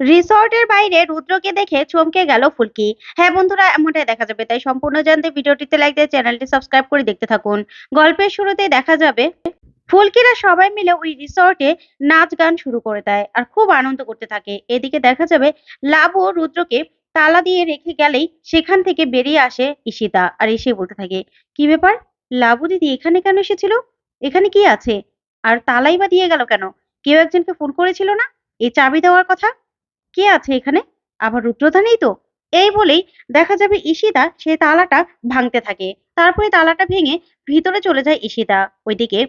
রিসর্টের বাইরে রুদ্রকে দেখে চমকে গেল ফুলকি। হ্যাঁ বন্ধুরা, এমনটাই দেখা যাবে। তাই সম্পূর্ণ জানতে ভিডিওটিতে লাইক দিয়ে চ্যানেলটি সাবস্ক্রাইব করে দেখতে থাকুন। গল্পের শুরুতেই দেখা যাবে, ফুলকিরা সবাই মিলে ওই রিসর্টে নাচ গান শুরু করে দেয় আর খুব আনন্দ করতে থাকে। এদিকে দেখা যাবে, লাবু রুদ্রকে তালা দিয়ে রেখে গেলেই সেখান থেকে বেরিয়ে আসে ঈশিতা আর এসে বলতে থাকে, কি ব্যাপার? লাবু দিদি এখানে কেন এসেছিল? এখানে কি আছে? আর তালাই বা দিয়ে গেল কেন? কেউ একজনকে ফোন করেছিল না? এই চাবি দেওয়ার কথা? কে আছে এখানে? আবার রুদ্রদা নেই তো? এই বলেই দেখা যাবে ঈশিতা সে তালাটা ভাঙতে থাকে। তারপরে তালাটা ভেঙে ভিতরে চলে যায় ঈশিতা। ওইদিকে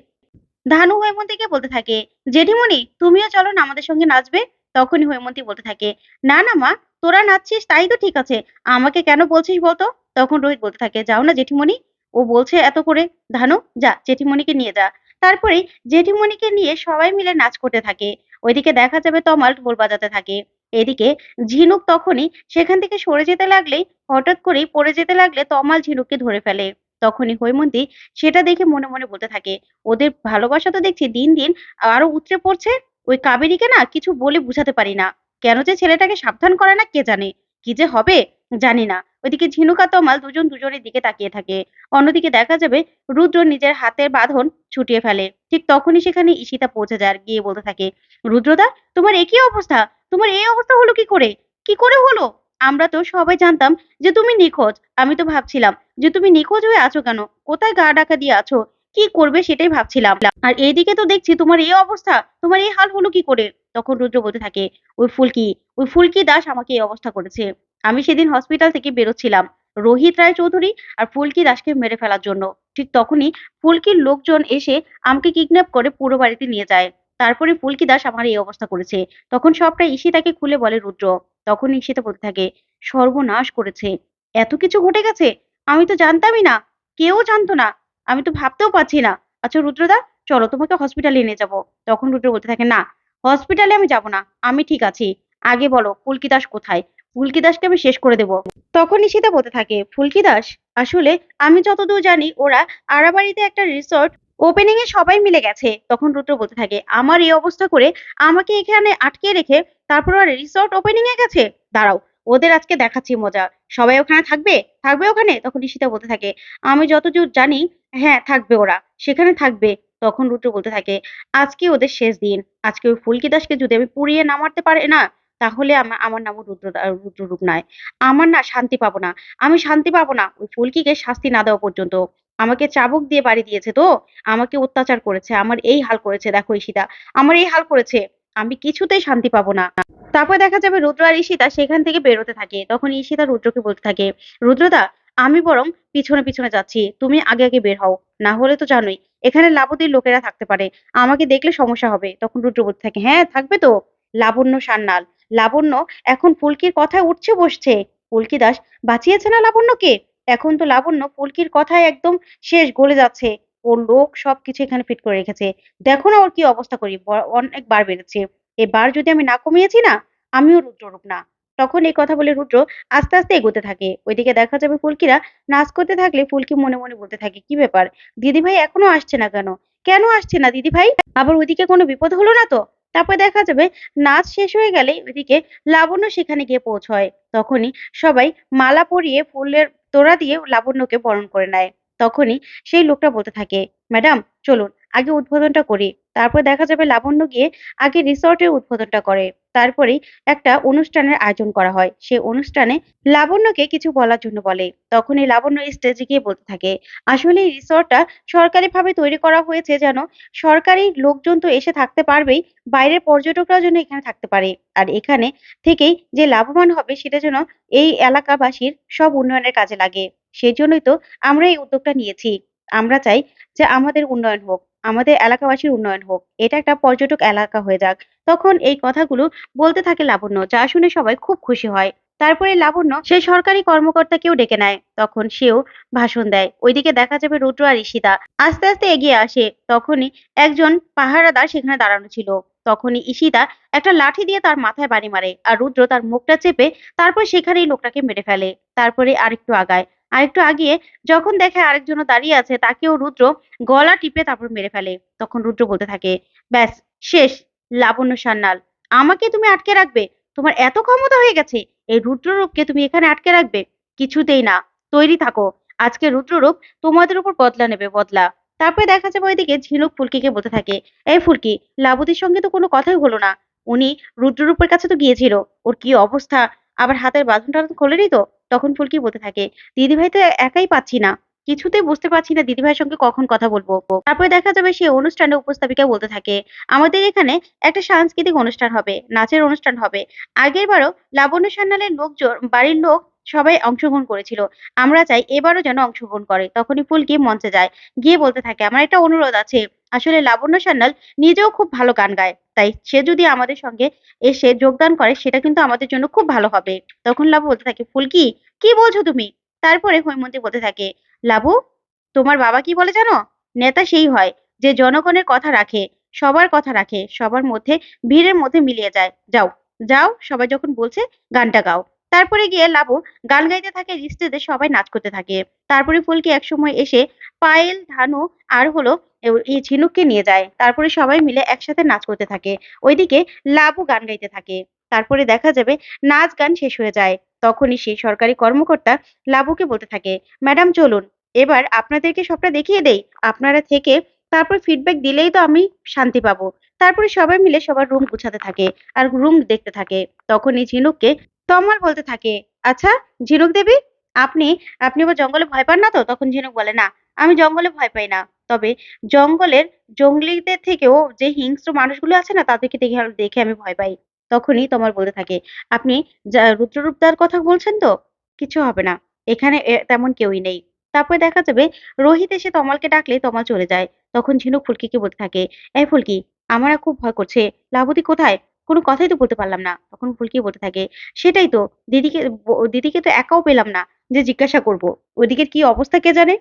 ধানু হৈমন্তীকে বলতে থাকে, জেঠিমণি, তুমিও চলো না আমাদের সঙ্গে নাচবে? তখনই হৈমন্তী বলতে থাকে, না না মা, তোরা নাচছিস তাই তো ঠিক আছে। আমাকে কেন বলছিস বলতো? তখন রোহিত বলতে থাকে, যাও না জেঠিমণি। ও বলছে এত করে, ধানু, যা, জেঠিমণিকে নিয়ে যা। তারপরে জেঠিমণিকে নিয়ে সবাই মিলে নাচ করতে থাকে। ওইদিকে দেখা যাবে তমাল ঢোল বাজাতে থাকে। এদিকে ঝিনুক তখনই সেখান থেকে সরে যেতে লাগলেই হঠাৎ করেই পড়ে যেতে লাগলে তমাল ঝিনুককে ধরে ফেলে। তখনই হৈমন্তী সেটা দেখে মনে মনে বলতে থাকে, ওদের ভালোবাসা তো দেখছি দিন দিন আরও উতরে পড়ছে। ওই কাবেরীকে না কিছু বলে বুঝাতে পারি না। কেন যে ছেলেটাকে সাবধান করে না কে জানে? কি যে হবে? জানি না। ওইদিকে ঝিনুক আর তমাল দুজন দুজনের দিকে তাকিয়ে থাকে। অন্যদিকে দেখা যাবে রুদ্র নিজের হাতের বাঁধন ছুটিয়ে ফেলে। ঠিক তখনই সেখানে ঈশিতা পৌঁছে যায় গিয়ে বলতে থাকে, রুদ্রদা, তোমার একই অবস্থা? তোমার এই অবস্থা হলো কি করে? কি করে হলো? আমরা তো সবাই জানতাম যে তুমি নিখোঁজ। আমি তো ভাবছিলাম যে তুমি নিখোঁজ হয়ে আছো কেন? কোথায় গা ডাকা দিয়ে আছো? কি করবে সেটাই ভাবছিলাম। আর এইদিকে তো দেখছি তোমার এই অবস্থা, তোমার এই হাল হলো কি করে? তখন রুদ্র বলতে থাকে, ওই ফুলকি ওই ফুলকি দাস আমাকে এই অবস্থা করেছে। আমি সেদিন হসপিটাল থেকে বেরোচ্ছিলাম, রোহিত রায় চৌধুরী আর ফুলকি দাসকে মেরে ফেলার জন্য। ঠিক তখনই ফুলকির লোকজন এসে আমাকে কিডন্যাপ করে পুরো বাড়িতে নিয়ে যায়। তারপরে ফুলকি দাস আমার এই অবস্থা করেছে। তখন সবটা ঈশিতাকে খুলে বলে, রুদ্র। তখন ঈশিতা বলতে থাকে, সর্বনাশ করেছে। এত কিছু ঘটে গেছে? আমি তো জানতামই না। কেউ জানতো না। আমি তো ভাবতেও পারছি না। আচ্ছা রুদ্রদা, চলো তোমাকে হসপিটালে নিয়ে যাব। তখন রুদ্র বলতে থাকে, না হসপিটালে আমি যাব না। আমি ঠিক আছি। আগে বলো, ফুলকি দাস কোথায়? ফুলকি দাসকে আমি শেষ করে দেব। তখন ঈশিতা বলতে থাকে, ফুলকি দাস, আসলে আমি যতদূর জানি, ওরা আড়াবাড়িতে একটা রিসর্ট ওপেনিং এ সবাই মিলে গেছে। তখন রুদ্র বলতে থাকে, আমার এই অবস্থা করে আমাকে এখানে আটকে রেখে তারপর ওরা রিসর্ট ওপেনিং এ গেছে? দাঁড়াও, ওদের আজকে দেখাচ্ছি মজা। সবাই ওখানে থাকবে? থাকবে ওখানে? তখন ঈশিতা বলতে থাকে, আমি যতদূর জানি হ্যাঁ থাকবে ওরা। সেখানে থাকবে। তখন রুদ্র বলতে থাকে, আজকে ওদের শেষ দিন। আজকে ওই ফুলকি দাসকে যদি আমি পুড়িয়ে না মারতে পারে না, তাহলে আমার আমার নামও রুদ্র রুদ্ররূপ নয়। আমার না শান্তি পাবো না। আমি শান্তি পাবো না। ওই ফুলকিকে শাস্তি না দেওয়া পর্যন্ত। আমাকে চাবুক দিয়ে বাড়ি দিয়েছে তো? আমাকে অত্যাচার করেছে, আমার এই হাল করেছে, দেখো ঈশিতা, আমার এই হাল করেছে, আমি কিছুতেই শান্তি পাবো না। তারপর দেখা যাবে রুদ্র আর ঈশিতা সেখান থেকে বেরোতে থাকে, তখন ঈশিতা রুদ্রকে বলতে থাকে, রুদ্রদা, আমি বরং পিছনে পিছনে যাচ্ছি, তুমি আগে আগে বের হও, না হলে তো জানোই, এখানে লাবতীর লোকেরা থাকতে পারে, আমাকে দেখলে সমস্যা হবে, তখন রুদ্র বলতে থাকে হ্যাঁ থাকবে তো, লাবণ্য সান্নাল লাবণ্য এখন ফুলকির কথায় উঠছে বসছে ফুলকি দাস, বাঁচিয়েছে না লাবণ্যকে? এখন তো লাবণ্য ফুলকির কথায় একদম শেষ, গলে যাচ্ছে। ওর লোক সবকিছু এখানে ফিট করে রেখেছে। দেখো না ওর কি অবস্থা করি, ব- অনেকবার বেড়েছে। এবার যদি আমি না কমিয়েছি না, আমিও রুদ্ররূপ না। তখন এই কথা বলে রুদ্র আস্তে আস্তে এগোতে থাকে। ওইদিকে দেখা যাবে ফুলকিরা নাচ করতে থাকলে ফুলকি মনে মনে বলতে থাকে, কি ব্যাপার? দিদি ভাই এখনও আসছে না কেন? কেন আসছে না দিদি ভাই আবার ওইদিকে কোনো বিপদ হলো না তো? তারপর দেখা যাবে নাচ শেষ হয়ে গেলে ওইদিকে লাবণ্য সেখানে গিয়ে পৌঁছয়। তখনই সবাই মালা পরিয়ে ফুলের তোড়া দিয়ে লাবণ্যকে বরণ করে নেয়। তখনই সেই লোকটা বলতে থাকে, ম্যাডাম, চলুন, আগে উদ্বোধনটা করি। তারপর দেখা যাবে লাবণ্য গিয়ে আগে রিসর্টের উদ্বোধনটা করে। তারপরেই একটা অনুষ্ঠানের আয়োজন করা হয়। সে অনুষ্ঠানে লাবণ্যকে কিছু বলার জন্য বলে। তখন এই লাবণ্য স্টেজে গিয়ে বলতে থাকে, আসলে এই রিসর্টটা সরকারিভাবে তৈরি করা হয়েছে যেন সরকারি লোকজন তো এসে থাকতে পারবেই, বাইরের পর্যটকরা যেন এখানে থাকতে পারে। আর এখানে থেকেই যে লাভবান হবে সেটা যেন এই এলাকাবাসীর সব উন্নয়নের কাজে লাগে। সেই জন্যই তো আমরা এই উদ্যোগটা নিয়েছি। আমরা চাই যে আমাদের উন্নয়ন হোক। আমাদের এলাকাবাসীর উন্নয়ন হোক। এটা একটা পর্যটক এলাকা হয়ে যাক। তখন এই কথাগুলো বলতে থাকে লাবণ্য, যা শুনে সবাই খুব খুশি হয়। তারপরে লাবণ্য সে সরকারি কর্মকর্তাকেও ডেকে নেয়। তখন সেও ভাষণ দেয়। ওইদিকে দেখা যাবে রুদ্র আর ঈশিতা। আস্তে আস্তে এগিয়ে আসে। তখনই একজন পাহারাদার সেখানে দাঁড়ানো ছিল। তখনই ঈশিতা একটা লাঠি দিয়ে তার মাথায় বাড়ি মারে। আর রুদ্র তার মুখটা চেপে তারপর সেখানেই লোকটাকে মেরে ফেলে। তারপরে আরেকটু আগায়। আরেকটু আগিয়ে যখন দেখে আরেকজন দাঁড়িয়ে আছে, তাকেও রুদ্র গলা টিপে তারপর মেরে ফেলে। তখন রুদ্র বলতে থাকে, ব্যাস, শেষ, লাবণ্য সান্যাল। আমাকে তুমি আটকে রাখবে? তোমার এত ক্ষমতা হয়ে গেছে, এই রুদ্ররূপকে তুমি এখানে আটকে রাখবে? কিছুতেই না। তৈরি থাকো। আজকে রুদ্ররূপ তোমাদের উপর বদলা নেবে, বদলা। তারপরে দেখা যাবে ওইদিকে ঝিনুক ফুলকিকে বলতে থাকে, এই ফুলকি লাবুদির সঙ্গে তো কোনো কথাই হলো না। উনি রুদ্ররূপের কাছে তো গিয়েছিল। ওর কি অবস্থা? আবার হাতের বাঁধনটা তো খোলেনি তো? তখন ফুলকি বলতে থাকে, দিদিভাই তো একাই পাচ্ছি না। কিছুতেই বুঝতে পারছি না দিদিভাইয়ের সঙ্গে কখন কথা বলব। তারপরে দেখা যাবে সেই অনুষ্ঠানে উপস্থাপিকা বলতে থাকে, আমাদের এখানে একটা সাংস্কৃতিক অনুষ্ঠান হবে, নাচের অনুষ্ঠান হবে। আগের বারও লাবণ্য সান্যালের লোকজন, বাড়ির লোক সবাই অংশগ্রহণ করেছিল। আমরা চাই এবারও যেন অংশগ্রহণ করে। তখনই ফুলকি মঞ্চে যায়, গিয়ে বলতে থাকে, আমার একটা অনুরোধ আছে। আসলে লাবণ্য সান্যাল নিজেও খুব ভালো গান গায়। তাই সে যদি আমাদের সঙ্গে এসে যোগদান করে, সেটা কিন্তু আমাদের জন্য খুব ভালো হবে। তখন লাবু বলতে থাকে, ফুলকি, কি বলছো তুমি? তারপরে হৈমন্তী বলতে থাকে, লাবু, তোমার বাবা কি বলে জানো? নেতা সেই হয় যে জনগণের কথা রাখে, সবার কথা রাখে, সবার মধ্যে, ভিড়ের মধ্যে মিলিয়ে যায়। যাও যাও, সবাই যখন বলছে, গানটা গাও। তারপরে গিয়ে লাবু গান গাইতে থাকে স্টেজে সবাই নাচ করতে থাকে। তারপরে ফুলকি একসময় এসে পায়েল, ধানু আর হলো এই ঝিনুককে নিয়ে যায়। তারপরে সবাই মিলে একসাথে নাচ করতে থাকে। ওইদিকে লাবু গান গাইতে থাকে। তারপরে দেখা যাবে নাচ গান শেষ হয়ে যায়। তখনই সেই সরকারি কর্মকর্তা লাবুকে বলতে থাকে, ম্যাডাম, চলুন। এবার আপনাদেরকে সবটা দেখিয়ে দেই। আপনারা থেকে তারপর ফিডব্যাক দিলেই তো আমি শান্তি পাবো। তারপরে সবাই মিলে সবার রুম গুছাতে থাকে আর রুম দেখতে থাকে। তখনই ঝিনুককে তমাল বলতে থাকে আচ্ছা ঝিনুক দেবী, আপনি আপনি আবার জঙ্গলে ভয় পান না তো? তখন ঝিনুক বলে, না, আমি জঙ্গলে ভয় পাই না। তবে জঙ্গলের জঙ্গলিদের থেকেও যে হিংস্র মানুষগুলো আছে না, তাদেরকে দেখে দেখে আমি ভয় পাই। তখনই তোমার বলতে থাকে, আপনি রুদ্ররূপদার কথা বলছেন তো? কিছু হবে না। এখানে তেমন কেউই নেই। তারপরে দেখা যাবে, রোহিত এসে তমালকে ডাকলে তমাল চলে যায়। তখন ঝিনুক ফুলকিকে বলতে থাকে এই ফুলকি, আমার খুব ভয় করছে। লাবতী কোথায়? কোনো কথাই তো বলতে পারলাম না। তখন ফুলকি বলতে থাকে, সেটাই তো, দিদিকে দিদিকে তো একাও পেলাম না যে জিজ্ঞাসা করব। ওদিকের কি অবস্থা কে জানে?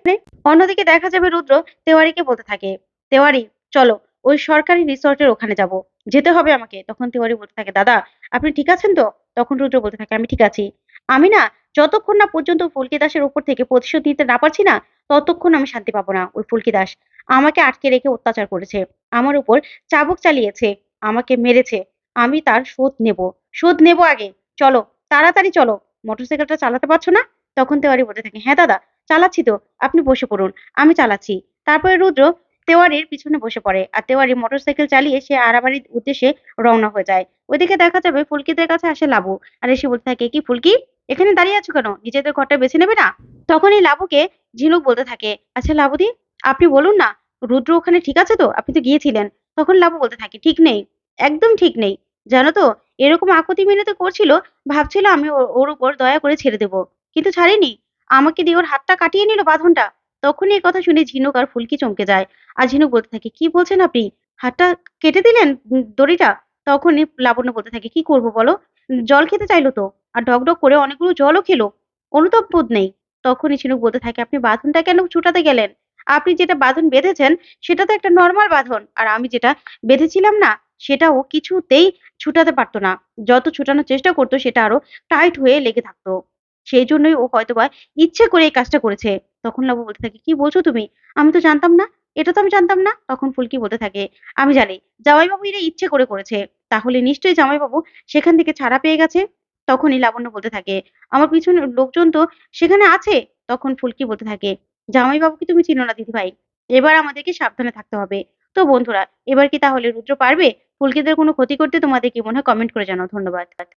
অন্যদিকে দেখা যাবে রুদ্র তেওয়ারিকে বলতে থাকে, তেওয়ারি, চলো, ওই সরকারি রিসর্টের ওখানে যাব। যেতে হবে আমাকে। তখন তেওয়ারি বলতে থাকে, দাদা, আপনি ঠিক আছেন তো? তখন রুদ্র বলতে থাকে, আমি ঠিক আছি। আমি না যতক্ষণ না পর্যন্ত ফুলকি দাসের উপর থেকে প্রতিশোধ নিতে না পারছি না, ততক্ষণ আমি শান্তি পাবো না ওই ফুলকি দাস। আমাকে আটকে রেখে অত্যাচার করেছে। আমার উপর চাবুক চালিয়েছে, আমাকে মেরেছে। আমি তার শোধ নেব। শোধ নেব আগে। চলো, তাড়াতাড়ি চলো। মোটরসাইকেলটা চালাতে পারছ না? তখন তেওয়ারি বলতে থাকে হ্যাঁ দাদা, চালাচ্ছি তো, আপনি বসে পড়ুন, আমি চালাচ্ছি। তারপরে রুদ্র তেওয়ারির পিছনে বসে পড়ে আর তেওয়ারি মোটরসাইকেল চালিয়ে সে আরাবাড়ির উদ্দেশ্যে রওনা হয়ে যায়। ওইদিকে দেখা যাবে ফুলকিদের কাছে আসে লাবু আর এসে বলতে থাকে, কি ফুলকি, এখানে দাঁড়িয়ে আছো কেন? নিজেদের ঘরটা বেছে নেবে না? তখনই লাবুকে ঝিনুক বলতে থাকে আচ্ছা লাবুদি, আপনি বলুন না, রুদ্র ওখানে ঠিক আছে তো? আপনি তো গিয়েছিলেন। তখন লাবু বলতে থাকে, ঠিক নেই। একদম ঠিক নেই। জানো তো, এরকম আকুতি মিনতি করছিল, ভাবছিল আমি ওর- ওর উপর দয়া করে ছেড়ে দেবো। কিন্তু ছাড়িনি। আমাকে দিয়ে ওর হাতটা কাটিয়ে নিল বাঁধনটা। তখনই এই কথা শুনে ঝিনুক আর ফুলকি চমকে যায়। আর ঝিনুক বলতে থাকে, কি বলছেন আপনি? হাতটা কেটে দিলেন দড়িটা? তখনই লাবণ্য বলতে থাকে, কি করব বলো? জল খেতে চাইলো তো? আর ডক ডক করে অনেকগুলো জলও খেলো। অনুতাপ বোধ নেই। তখনই ঝিনুক বলতে থাকে, আপনি বাঁধনটা কেন ছুটাতে গেলেন? আপনি যেটা বাঁধন বেঁধেছেন, সেটা তো একটা নর্মাল বাঁধন। আর আমি যেটা বেঁধেছিলাম না সেটাও কিছুতেই ছুটাতে পারতো না। যত ছুটানোর চেষ্টা করতো, সেটা আরও টাইট হয়ে লেগে থাকতো। সেই জন্যই ও হয়তোবা ইচ্ছে করে এই কাজটা করেছে। তখন লাবু বলতে থাকে, কি বলছো তুমি? আমি তো জানতাম না। এটা তো আমি জানতাম না। তখন ফুলকি বলতে থাকে, আমি জানি। জামাইবাবু এটা ইচ্ছে করে করেছে। তাহলে নিশ্চয়ই জামাইবাবু সেখান থেকে ছাড়া পেয়ে গেছে? তখনই লাবণ্য বলতে থাকে, আমার পিছনে লোকজন তো সেখানে আছে? তখন ফুলকি বলতে থাকে, জামাইবাবুকে তুমি চিনো না দিদিভাই। এবার আমাদেরকে সাবধানে থাকতে হবে। তো বন্ধুরা, এবার কি তাহলে রুদ্র পারবে? পুলকিতের কোনো ক্ষতি করতে তোমাদের কি মনে হয়? কমেন্ট করে জানাও। ধন্যবাদ।